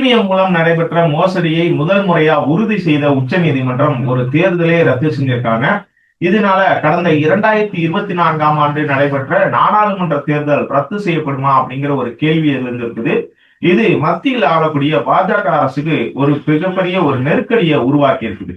EVM மூலம் நடைபெற்ற மோசடியை முதல் முறையா உறுதி செய்த உச்சநீதிமன்றம் ஒரு தேர்தலே ரத்து செஞ்சிருக்காங்க. இதனால கடந்த இரண்டாயிரத்தி இருபத்தி நான்காம் ஆண்டு நடைபெற்ற நாடாளுமன்ற தேர்தல் ரத்து செய்யப்படுமா அப்படிங்கிற ஒரு கேள்வி இருந்திருக்குது இது மத்தியில் ஆளக்கூடிய பாஜக அரசுக்கு ஒரு மிகப்பெரிய ஒரு நெருக்கடியை உருவாக்கி இருக்குது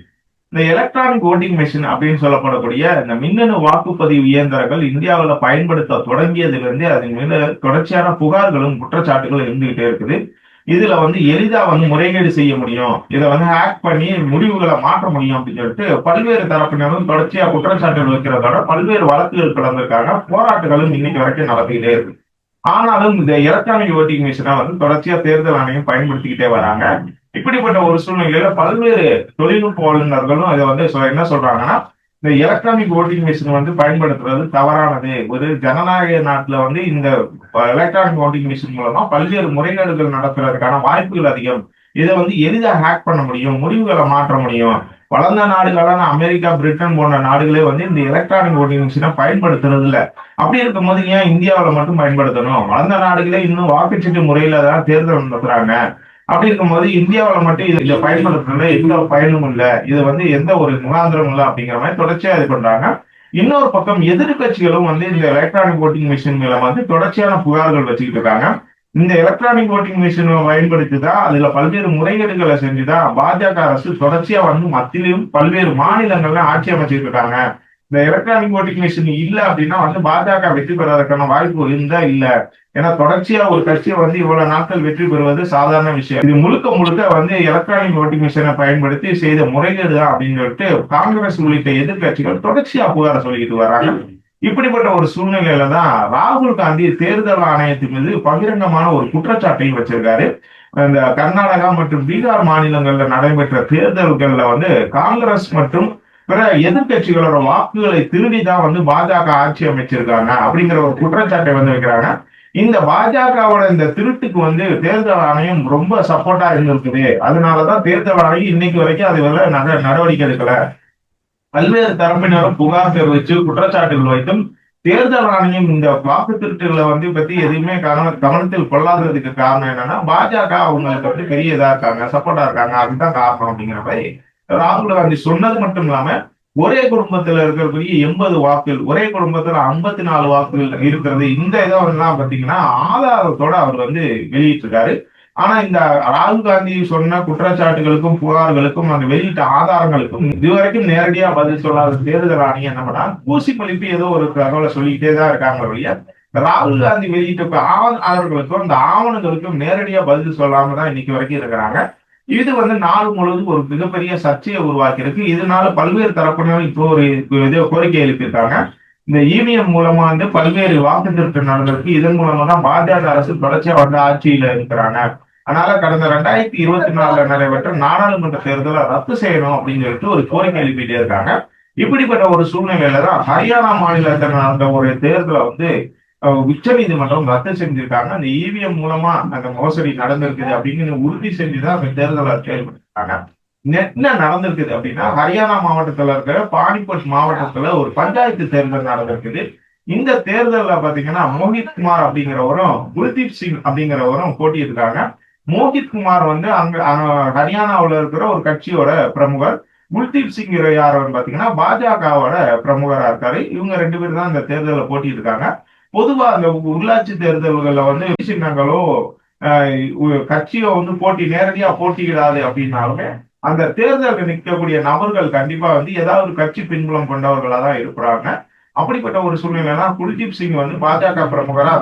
இந்த எலக்ட்ரானிக் ஓட்டிங் மிஷின் அப்படின்னு சொல்லப்படக்கூடிய இந்த மின்னணு வாக்குப்பதிவு இயந்திரங்கள் இந்தியாவில் பயன்படுத்த தொடங்கியதிலிருந்து அதன் மீது தொடர்ச்சியான புகார்களும் குற்றச்சாட்டுகளும் இருந்துகிட்டே இருக்குது. இதுல வந்து எளிதா வந்து முறைகேடு செய்ய முடியும். இதை வந்து ஹேக் பண்ணி முடிவுகளை மாற்ற முடியும் அப்படின்னு சொல்லிட்டு பல்வேறு தரப்பினரும் தொடர்ச்சியா குற்றச்சாட்டுகள் வைக்கிறதோட பல்வேறு வழக்குகள் கலந்திருக்காங்க. போராட்டங்களும் இன்னைக்கு வரைக்கும் நடத்திக்கிட்டே இருக்கு. ஆனாலும் இந்த எலக்ட்ரானிக் ஓட்டிங் மிஷினை வந்து தொடர்ச்சியா தேர்தல் ஆணையம் பயன்படுத்திக்கிட்டே வராங்க. இப்படிப்பட்ட ஒரு சூழ்நிலையில பல்வேறு தொழில்நுட்ப வல்லுநர்களும் இதை வந்து என்ன சொல்றாங்கன்னா இந்த எலக்ட்ரானிக் ஓட்டிங் மிஷின் வந்து பயன்படுத்துறது தவறானது. ஒரு ஜனநாயக நாட்டுல வந்து இந்த எலக்ட்ரானிக் ஓட்டிங் மிஷின் மூலமா பல்வேறு முறைகேடுகள் நடத்துறதுக்கான வாய்ப்புகள் அதிகம். இதை வந்து எளிதாக ஹேக் பண்ண முடியும் முடிவுகளை மாற்ற முடியும். வளர்ந்த நாடுகளான அமெரிக்கா பிரிட்டன் போன்ற நாடுகளே வந்து இந்த எலக்ட்ரானிக் ஓட்டிங் மிஷினை பயன்படுத்துறது இல்ல. அப்படி இருக்கும்போது ஏன் இந்தியாவில் மட்டும் பயன்படுத்தணும்? வளர்ந்த நாடுகளே இன்னும் வாக்குச்சீட்டு முறையில தான் தேர்தல் நடத்துறாங்க. அப்படி இருக்கும்போது இந்தியாவில் மட்டும் இது இதை பயன்படுத்துறதுல எந்த பயனும் இல்லை. இது வந்து எந்த ஒரு முகாந்திரம் இல்லை அப்படிங்கிற மாதிரி தொடர்ச்சியா இது பண்றாங்க. இன்னொரு பக்கம் எதிர்க்கட்சிகளும் வந்து இந்த எலக்ட்ரானிக் ஓட்டிங் மிஷின் மேல வந்து தொடர்ச்சியான புகார்கள் வச்சுக்கிட்டு இருக்காங்க. இந்த எலக்ட்ரானிக் ஓட்டிங் மிஷின் பயன்படுத்தி தான் அதுல பல்வேறு முறைகேடுகளை செஞ்சுதான் பாஜக அரசு தொடர்ச்சியா வந்து மத்தியிலும் பல்வேறு மாநிலங்கள்ல ஆட்சி அமைச்சிட்டு இருக்காங்க. இந்த எலக்ட்ரானிக் ஓட்டிங் மிஷின் இல்ல அப்படின்னா வந்து பாஜக வெற்றி பெறதற்கான வாய்ப்பு இருந்தா இல்ல. ஏன்னா தொடர்ச்சியா ஒரு கட்சியை வந்து இவ்வளவு நாட்கள் வெற்றி பெறுவது சாதாரண விஷயம். இது முழுக்க முழுக்க வந்து எலக்ட்ரானிக் ஓட்டிங் மிஷினை பயன்படுத்தி செய்த முறைகேடு தான் அப்படின்னு சொல்லிட்டு காங்கிரஸ் உள்ளிட்ட எதிர்க்கட்சிகள் தொடர்ச்சியா புகார சொல்லிக்கிட்டு வராங்க. இப்படிப்பட்ட ஒரு சூழ்நிலையில தான் ராகுல் காந்தி தேர்தல் ஆணையத்தின் மீது பகிரங்கமான ஒரு குற்றச்சாட்டையும் வச்சிருக்காரு. இந்த கர்நாடகா மற்றும் பீகார் மாநிலங்கள்ல நடைபெற்ற தேர்தல்கள்ல வந்து காங்கிரஸ் மற்றும் பிற எதிர்க்கட்சிகளோட வாக்குகளை திருடி தான் வந்து பாஜக ஆட்சி அமைச்சிருக்காங்க அப்படிங்கிற ஒரு குற்றச்சாட்டை வந்து வைக்கிறாங்க. இந்த பாஜகவோட இந்த திருட்டுக்கு வந்து தேர்தல் ஆணையம் ரொம்ப சப்போர்ட்டா இருந்திருக்குது. அதனாலதான் தேர்தல் ஆணையம் இன்னைக்கு வரைக்கும் அது வரை நட நடவடிக்கை எடுக்கல. பல்வேறு தரப்பினரும் புகார் தெரிவித்து குற்றச்சாட்டுகள் வைத்தும் தேர்தல் ஆணையம் இந்த வாக்கு திருட்டுகளை வந்து பத்தி எதுவுமே கவனத்தில் கொள்ளாததுக்கு காரணம் என்னன்னா பாஜக அவங்களுக்கு வந்து பெரிய இதா இருக்காங்க சப்போர்ட்டா இருக்காங்க. அதுதான் காரணம் அப்படிங்கிற மாதிரி ராகுல் காந்தி சொன்னது மட்டும் இல்லாம ஒரே குடும்பத்துல இருக்கக்கூடிய எண்பது வாக்குகள் ஒரே குடும்பத்துல ஐம்பத்தி நாலு வாக்குகள் இருக்கிறது. இந்த இதெல்லாம் பாத்தீங்கன்னா ஆதாரத்தோட அவர் வந்து வெளியிட்டிருக்காரு. ஆனா இந்த ராகுல் காந்தி சொன்ன குற்றச்சாட்டுகளுக்கும் புகார்களுக்கும் அந்த வெளியிட்ட ஆதாரங்களுக்கும் இதுவரைக்கும் நேரடியா பதில் சொல்லாத தேர்தல் ஆணையம் என்ன பண்ணா ஊசி மலிப்பு ஏதோ ஒரு தகவலை சொல்லிக்கிட்டே தான் இருக்காங்க ஒழிய ராகுல் காந்தி வெளியிட்ட ஆதாரங்களுக்கும் அந்த ஆவணங்களுக்கும் நேரடியா பதில் சொல்லாம தான் இன்னைக்கு வரைக்கும் இருக்கிறாங்க. இது வந்து நாடு முழுவதும் ஒரு மிகப்பெரிய சர்ச்சையை உருவாக்கியிருக்கு. இதனால பல்வேறு தரப்பினரும் இப்போ ஒரு இது கோரிக்கை எழுப்பியிருக்காங்க. இந்த இவிஎம் மூலமா வந்து பல்வேறு வாக்கு திருத்தம் நடந்திருக்கு இதன் மூலமா தான் பாஜக அரசு தொடர்ச்சியா வந்து ஆட்சியில இருக்கிறாங்க. அதனால கடந்த ரெண்டாயிரத்தி இருபத்தி நாலுல நடைபெற்ற நாடாளுமன்ற தேர்தலை ரத்து செய்யணும் அப்படின்னு சொல்லிட்டு ஒரு கோரிக்கை எழுப்பிட்டே இருக்காங்க. இப்படிப்பட்ட ஒரு சூழ்நிலையில தான் ஹரியானா மாநிலத்தில் நடந்த ஒரு தேர்தலை வந்து உச்ச நீதிமன்றம் ரத்து செஞ்சிருக்காங்க. அந்த இவிஎம் மூலமா அந்த மோசடி நடந்திருக்குது அப்படின்னு உறுதி செஞ்சுதான் அந்த தேர்தலை கேள்விப்பட்டிருக்காங்க என்ன நடந்திருக்குது அப்படின்னா ஹரியானா மாவட்டத்துல இருக்கிற பானிபட் மாவட்டத்துல ஒரு பஞ்சாயத்து தேர்தல் நடந்திருக்குது. இந்த தேர்தல்ல பாத்தீங்கன்னா மோஹித் குமார் அப்படிங்கிறவரும் குல்தீப் சிங் அப்படிங்கிறவரும் போட்டியிருக்காங்க மோஹித் குமார் வந்து அங்க ஹரியானாவில் இருக்கிற ஒரு கட்சியோட பிரமுகர். குல்தீப் சிங் யார் பாத்தீங்கன்னா பாஜகவோட பிரமுகரா இருக்காரு. இவங்க ரெண்டு பேரும் தான் இந்த தேர்தலில் போட்டியிருக்காங்க பொதுவா அந்த உள்ளாட்சி தேர்தல்கள்ல வந்து சின்னங்களோ கட்சியோ வந்து போட்டி நேரடியா போட்டியிடாது அப்படின்னாலுமே அந்த தேர்தலுக்கு நிற்கக்கூடிய நபர்கள் கண்டிப்பா வந்து ஏதாவது ஒரு கட்சி பின்புலம் கொண்டவர்களா தான் இருக்கிறாங்க. அப்படிப்பட்ட ஒரு சூழ்நிலைனா குல்தீப் சிங் வந்து பாஜக பிரமுகரா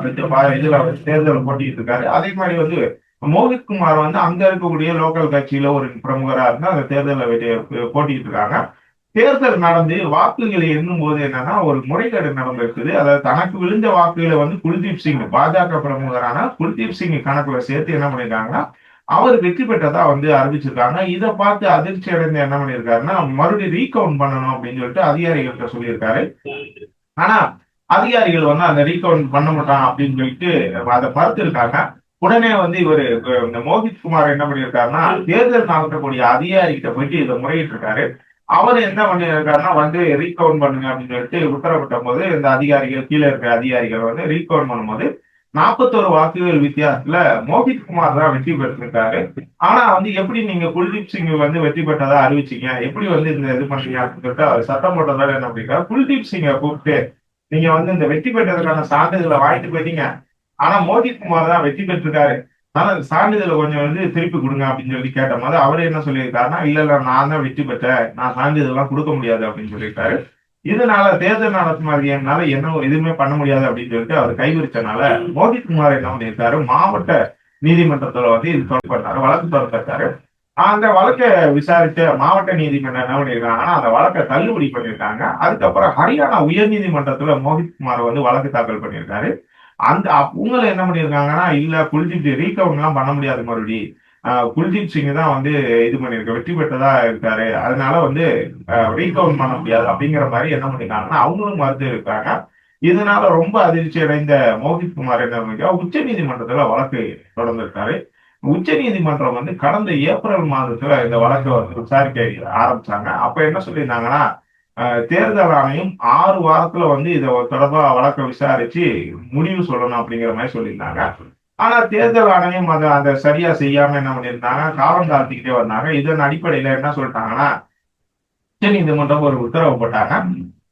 இதுல தேர்தல் போட்டிட்டு இருக்காரு. அதே மாதிரி வந்து மோகித் குமார் வந்து அங்க இருக்கக்கூடிய லோக்கல் கட்சியில ஒரு பிரமுகரா இருந்து அந்த தேர்தலில் போட்டிட்டு இருக்காங்க. தேர்தல் நடந்து வாக்குகளை எண்ணும் போது என்னன்னா ஒரு முறைகேடு நடந்திருக்குது. அதாவது தனக்கு விழுந்த வாக்குகளை வந்து குல்தீப் சிங் பாஜக பிரமுகரான குல்தீப் சிங் கணக்குல சேர்த்து என்ன பண்ணிருக்காங்கன்னா அவர் வெற்றி பெற்றதா வந்து அறிவிச்சிருக்காங்க. இதை பார்த்து அதிர்ச்சி அடைந்து என்ன பண்ணிருக்காருன்னா மறுபடியும் ரீகவுண்ட் பண்ணணும் அப்படின்னு சொல்லிட்டு அதிகாரிகள்கிட்ட சொல்லியிருக்காரு. ஆனா அதிகாரிகள் வந்து அந்த ரீகவுண்ட் பண்ண மாட்டான் அப்படின்னு சொல்லிட்டு அதை பார்த்துருக்காங்க உடனே வந்து இவர் இந்த மோகித் குமார் என்ன பண்ணியிருக்காருன்னா தேர்தல் நடத்தக்கூடிய அதிகாரிகிட்ட போயிட்டு இதை முறையிட்டு இருக்காரு அவர் என்ன பண்ணியிருக்காருன்னா வந்து ரீகவுண்ட் பண்ணுங்க அப்படின்னு சொல்லிட்டு உத்தரவிட்ட போது இந்த அதிகாரிகள் கீழே இருக்கிற அதிகாரிகள் வந்து ரீகவுண்ட் பண்ணும்போது நாற்பத்தோரு வாக்குகள் வித்தியாசத்துல மோஹித் குமார் தான் வெற்றி பெற்றிருக்காரு. ஆனா வந்து எப்படி நீங்க குல்தீப் சிங் வந்து வெற்றி பெற்றதா அறிவிச்சீங்க? எப்படி வந்து இந்த இது பண்றீங்க அப்படின்னு சொல்லிட்டு அவர் சட்டம் போட்டதால என்ன அப்படின்னா குல்தீப் சிங்கை கூப்பிட்டு நீங்க வந்து இந்த வெற்றி பெற்றதுக்கான சான்றிதழை வாங்கிட்டு போயிட்டீங்க. ஆனா மோஹித் குமார் தான் வெற்றி பெற்றிருக்காரு. ஆனா சான்றிதழ் சான்றிதழை கொஞ்சம் வந்து திருப்பி கொடுங்க அப்படின்னு சொல்லி கேட்ட போது அவர் என்ன சொல்லியிருக்காருன்னா இல்ல இல்ல நான் தான் வெற்றி பெற்றேன். நான் சான்றிதழ்லாம் கொடுக்க முடியாது அப்படின்னு சொல்லியிருக்காரு. இதனால தேர்தல் நடத்துமாதிரியால என்ன எதுவுமே பண்ண முடியாது அப்படின்னு சொல்லிட்டு அவர் கைவிரிச்சனால மோகித் குமார் என்ன பண்ணியிருக்காரு மாவட்ட நீதிமன்றத்துல வந்து இது தொடர்பட்டாரு வழக்கு தொடர்பட்டாரு. அந்த வழக்கை விசாரிச்ச மாவட்ட நீதிமன்றம் என்ன பண்ணியிருக்காங்கன்னா அந்த வழக்கை தள்ளுபடி பண்ணியிருக்காங்க. அதுக்கப்புறம் ஹரியானா உயர் நீதிமன்றத்துல மோகித் குமார் வந்து வழக்கு தாக்கல் பண்ணியிருக்காரு. அந்த உங்களை என்ன பண்ணியிருக்காங்கன்னா இல்ல குல்தீப் ரீகவுண்ட் எல்லாம் பண்ண முடியாது மறுபடி. குல்தீப் சிங் தான் வந்து இது பண்ணிருக்க வெற்றி பெற்றதா இருக்காரு. அதனால வந்து ரீகவுண்ட் பண்ண முடியாது அப்படிங்கிற மாதிரி என்ன பண்ணிருக்காங்கன்னா அவங்களும் மறுத்து இருக்காங்க. இதனால ரொம்ப அதிர்ச்சி அடைந்த மோகித் குமார் என்ன பண்ணிருக்கா உச்ச நீதிமன்றத்துல வழக்கு தொடர்ந்திருக்காரு. உச்ச நீதிமன்றம் வந்து கடந்த ஏப்ரல் மாதத்துல இந்த வழக்கை வந்து விசாரிக்க ஆரம்பிச்சாங்க. அப்ப என்ன சொல்லியிருந்தாங்கன்னா தேர்தல் ஆணையம் ஆறு வாரத்துல வந்து இதை தொடர்பா வழக்கை விசாரிச்சு முடிவு சொல்லணும் அப்படிங்கிற மாதிரி சொல்லியிருந்தாங்க. ஆனா தேர்தல் ஆணையம் அதை அதை சரியா செய்யாம என்ன பண்ணியிருந்தாங்க? காலம் தாழ்த்திக்கிட்டே வந்தாங்க. இதன் அடிப்படையில என்ன சொல்லிட்டாங்கன்னா உச்ச நீதிமன்றம் ஒரு உத்தரவு போட்டாங்க.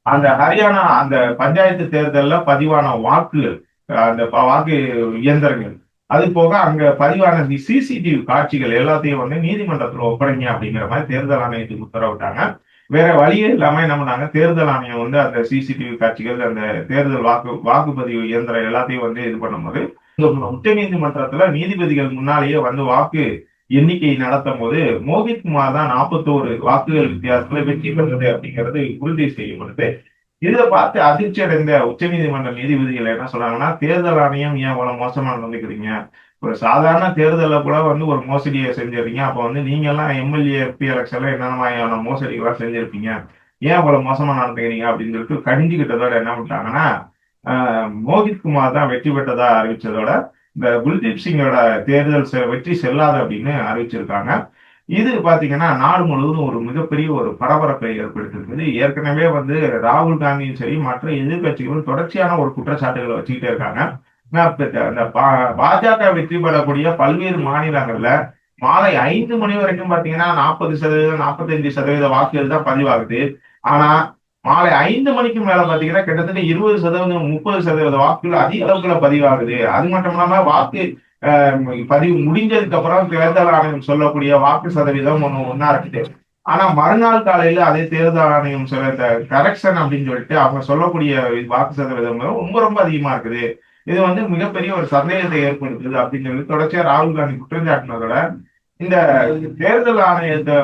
அந்த ஹரியானா அந்த பஞ்சாயத்து தேர்தல்ல பதிவான வாக்குகள் அந்த வாக்கு இயந்திரங்கள். அது போக அங்க பதிவான சிசிடிவி காட்சிகள் எல்லாத்தையும் வந்து நீதிமன்றத்துல ஒப்படைங்க அப்படிங்கிற மாதிரி தேர்தல் ஆணையத்துக்கு உத்தரவிட்டாங்க. வேற வழியே இல்லாம என்ன பண்ணாங்க? தேர்தல் ஆணையம் வந்து அந்த சிசிடிவி காட்சிகள் அந்த தேர்தல் வாக்கு வாக்குப்பதிவு இயந்திரம் எல்லாத்தையும் வந்து இது பண்ணும்போது உச்ச நீதிமன்றத்துல நீதிபதிகள் முன்னாலேயே வந்து வாக்கு எண்ணிக்கை நடத்தும் போது மோகித் குமார் தான் நாற்பத்தோரு வாக்குகள் வித்தியாசத்துல வெற்றி பெற்றது அப்படிங்கிறது உறுதி செய்யப்படுது. இதை பார்த்து அதிர்ச்சி அடைந்த உச்சநீதிமன்ற நீதிபதிகள் என்ன சொல்றாங்கன்னா தேர்தல் ஆணையம் ஏன் இவ்வளவு மோசமா நடந்துக்கிறீங்க? ஒரு சாதாரண தேர்தலில் கூட வந்து ஒரு மோசடியை செஞ்சிருக்கீங்க அப்போ வந்து நீங்க எல்லாம் எம்எல்ஏ எம்பி எலெக்ஷன்ல என்னென்ன மோசடிகள்லாம் செஞ்சிருப்பீங்க? ஏன் இவ்வளவு மோசமா நடந்துக்கிறீங்க அப்படின்னு சொல்லிட்டு கடிஞ்சுக்கிட்டதோட என்ன பண்ணிட்டாங்கன்னா ஆஹ், மோகித் குமார் தான் வெற்றி பெற்றதா அறிவிச்சதோட இந்த குல்தீப் சிங்கோட தேர்தல் செ- வெற்றி செல்லாது அப்படின்னு அறிவிச்சிருக்காங்க. இது பாத்தீங்கன்னா நாடு முழுவதும் ஒரு மிகப்பெரிய ஒரு பரபரப்பை ஏற்படுத்திருக்குது ஏற்கனவே வந்து ராகுல் காந்தியும் சரி மற்ற எதிர்கட்சிகளும் தொடர்ச்சியான ஒரு குற்றச்சாட்டுகளை வச்சுக்கிட்டே இருக்காங்க. அந்த பாஜக வெற்றி பெறக்கூடிய பல்வேறு மாநிலங்கள்ல மாலை ஐந்து மணி வரைக்கும் பாத்தீங்கன்னா நாற்பது சதவீதம் நாற்பத்தஞ்சு சதவீத வாக்குகள் தான் பதிவாகுது. ஆனா மாலை ஐந்து மணிக்கு மேல பாத்தீங்கன்னா கிட்டத்தட்ட இருபது சதவீதம் முப்பது சதவீத வாக்குகள் அதிக அளவுக்குள்ள பதிவாகுது. அது மட்டும் இல்லாம வாக்கு பதிவு முடிஞ்சதுக்கு அப்புறம் தேர்தல் ஆணையம் சொல்லக்கூடிய வாக்கு சதவீதம் ஒண்ணு ஒன்னா இருக்குது. ஆனா மறுநாள் காலையில அதே தேர்தல் ஆணையம் சொல்ல இந்த கரெக்ஷன் அப்படின்னு சொல்லிட்டு அவங்க சொல்லக்கூடிய வாக்கு சதவீதம் ரொம்ப ரொம்ப அதிகமா இருக்குது. இது வந்து மிகப்பெரிய ஒரு சந்தேகத்தை ஏற்படுத்துது அப்படின்னு சொல்லி தொடர்ச்சியா ராகுல் காந்தி குற்றஞ்சாட்டினதோட இந்த தேர்தல் ஆணையத்தை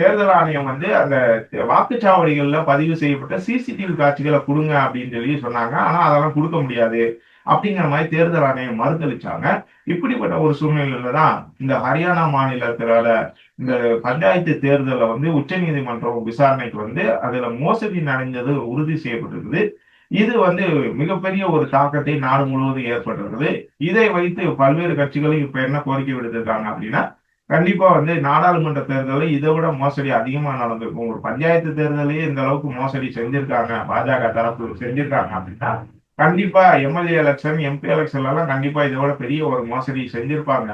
தேர்தல் ஆணையம் வந்து அந்த வாக்குச்சாவடிகள்ல பதிவு செய்யப்பட்ட சிசிடிவி காட்சிகளை கொடுங்க அப்படின்னு சொல்லி சொன்னாங்க. ஆனா அதெல்லாம் கொடுக்க முடியாது அப்படிங்கிற மாதிரி தேர்தல் ஆணையம் மறுத்தளிச்சாங்க. இப்படிப்பட்ட ஒரு சூழ்நிலையில தான் இந்த ஹரியானா மாநிலத்தினால இந்த பஞ்சாயத்து தேர்தலை வந்து உச்சநீதிமன்றம் விசாரணைக்கு வந்து அதுல மோசடி நடந்தது உறுதி செய்யப்பட்டிருக்குது. இது வந்து மிகப்பெரிய ஒரு தாக்கத்தை நாடு முழுவதும் ஏற்பட்டிருக்குது. இதை வைத்து பல்வேறு கட்சிகளும் இப்ப என்ன கோரிக்கை விடுத்திருக்காங்க அப்படின்னா கண்டிப்பா வந்து நாடாளுமன்ற தேர்தலில் இதை விட மோசடி அதிகமா நடந்திருக்கும். ஒரு பஞ்சாயத்து தேர்தலையே இந்த அளவுக்கு மோசடி செஞ்சிருக்காங்க. பாஜக தரப்பு செஞ்சிருக்காங்க அப்படின்னா கண்டிப்பா எம்எல்ஏ எலெக்ஷன் எம்பி எலெக்ஷன்ல எல்லாம் கண்டிப்பா இதை விட பெரிய ஒரு மோசடி செஞ்சிருப்பாங்க.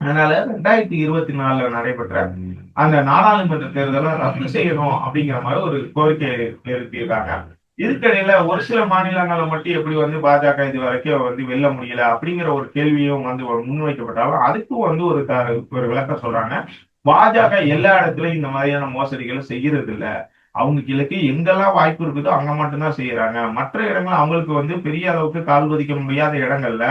அதனால ரெண்டாயிரத்தி இருபத்தி நாலுல நடைபெற்ற அந்த நாடாளுமன்ற தேர்தலை ரத்து செய்யணும் அப்படிங்கிற மாதிரி ஒரு கோரிக்கை எழுப்பியிருக்காங்க. இருக்கடையில ஒரு சில மாநிலங்களை மட்டும் எப்படி வந்து பாஜக இது வரைக்கும் வந்து வெல்ல முடியல அப்படிங்கிற ஒரு கேள்வியும் வந்து முன்வைக்கப்பட்டாலும் அதுக்கும் வந்து ஒரு த- ஒரு விளக்கம் சொல்றாங்க. பாஜக எல்லா இடத்துலயும் இந்த மாதிரியான மோசடிகளை செய்யறது இல்ல அவங்களுக்கு இலக்கு எங்கெல்லாம் வாய்ப்பு இருக்குதோ அங்க மட்டும்தான் செய்யறாங்க. மற்ற இடங்கள் அவங்களுக்கு வந்து பெரிய அளவுக்கு கால் பதிக்க முடியாத இடங்கள்ல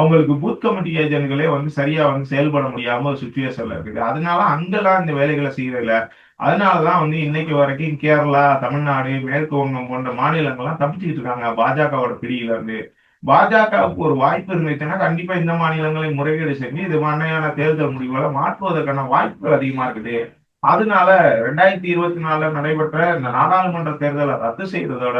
அவங்களுக்கு பூத் கமிட்டி ஏஜென்ட்களே வந்து சரியா வந்து செயல்பட முடியாம ஒரு சுச்சுவேஷன்ல இருக்குது. அதனால அங்கெல்லாம் இந்த வேலைகளை செய்யறதில்ல. அதனாலதான் வந்து இன்னைக்கு வரைக்கும் கேரளா தமிழ்நாடு மேற்கு வங்கம் போன்ற மாநிலங்கள்லாம் தப்பிச்சுக்கிட்டு இருக்காங்க பாஜகவோட பிடியில இருந்து. பாஜகவுக்கு ஒரு வாய்ப்பு இருந்துச்சுன்னா கண்டிப்பா இந்த மாநிலங்களை முறைகேடு செஞ்சு இது மாதிரியான தேர்தல் முடிவுகளை மாற்றுவதற்கான வாய்ப்புகள் அதிகமா இருக்குது. அதனால ரெண்டாயிரத்தி இருபத்தி நாலுல நடைபெற்ற இந்த நாடாளுமன்ற தேர்தலை ரத்து செய்ததோட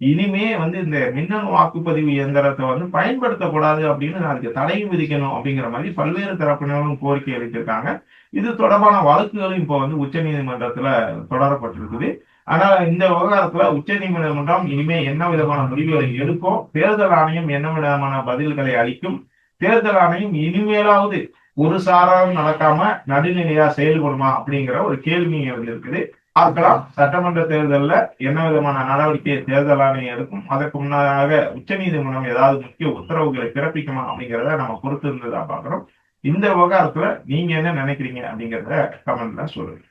இனிமே வந்து இந்த மின்னணு வாக்குப்பதிவு இயந்திரத்தை வந்து பயன்படுத்தக்கூடாது அப்படின்னு அதுக்கு தடையும் விதிக்கணும் அப்படிங்கிற மாதிரி பல்வேறு தரப்பினரும் கோரிக்கை அளித்திருக்காங்க இது தொடர்பான வழக்குகளும் இப்போ வந்து உச்ச நீதிமன்றத்துல தொடரப்பட்டிருக்குது. ஆனால் இந்த விவகாரத்துல உச்ச நீதிமன்றம் இனிமே என்ன விதமான முடிவுகளை எடுக்கும் தேர்தல் ஆணையம் என்ன விதமான பதில்களை அளிக்கும் தேர்தல் ஆணையம் இனிமேலாவது ஒரு சாராரும் நடக்காம நடுநிலையா செயல்படுமா அப்படிங்கிற ஒரு கேள்வி இருக்குது. பார்க்கலாம். சட்டமன்ற தேர்தலில் என்ன விதமான நடவடிக்கை தேர்தல் ஆணையம் எடுக்கும்? அதற்கு முன்னதாக உச்ச நீதிமன்றம் ஏதாவது முக்கிய உத்தரவுகளை பிறப்பிக்குமா அப்படிங்கிறத நம்ம பொறுத்து இருந்ததா பாக்குறோம் இந்த விவகாரத்துல நீங்க என்ன நினைக்கிறீங்க அப்படிங்கிறத கமெண்ட்ல சொல்லுங்க.